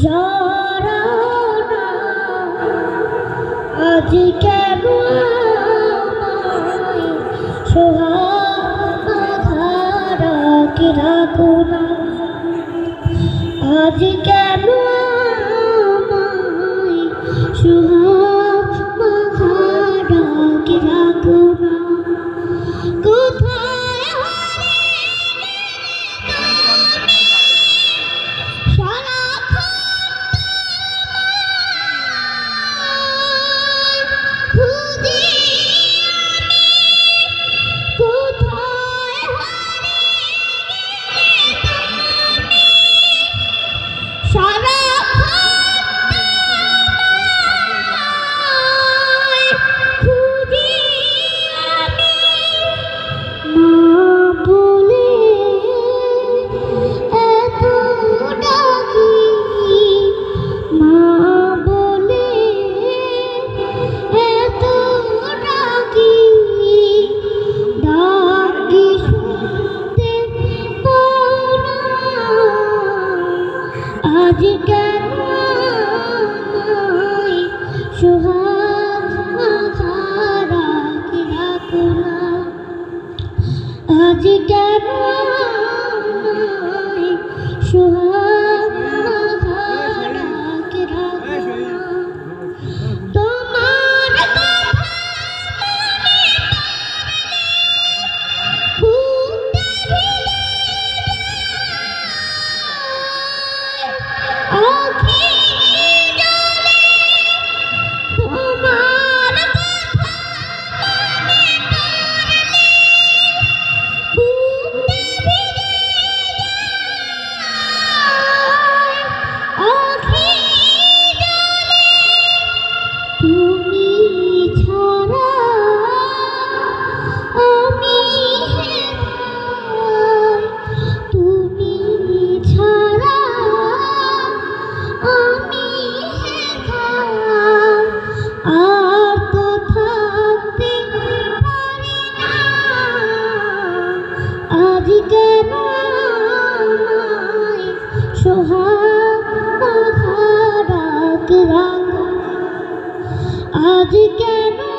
ঝরনা আজ কেন সোহাধারা কি রাখো না। আজ কেন সোহা pode cair. দিতে সোহাগ আজ কেন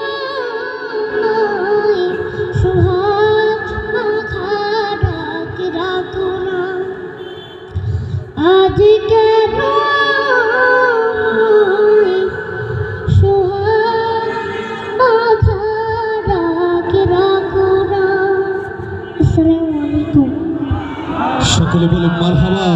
সকলে বলে মারহাবা।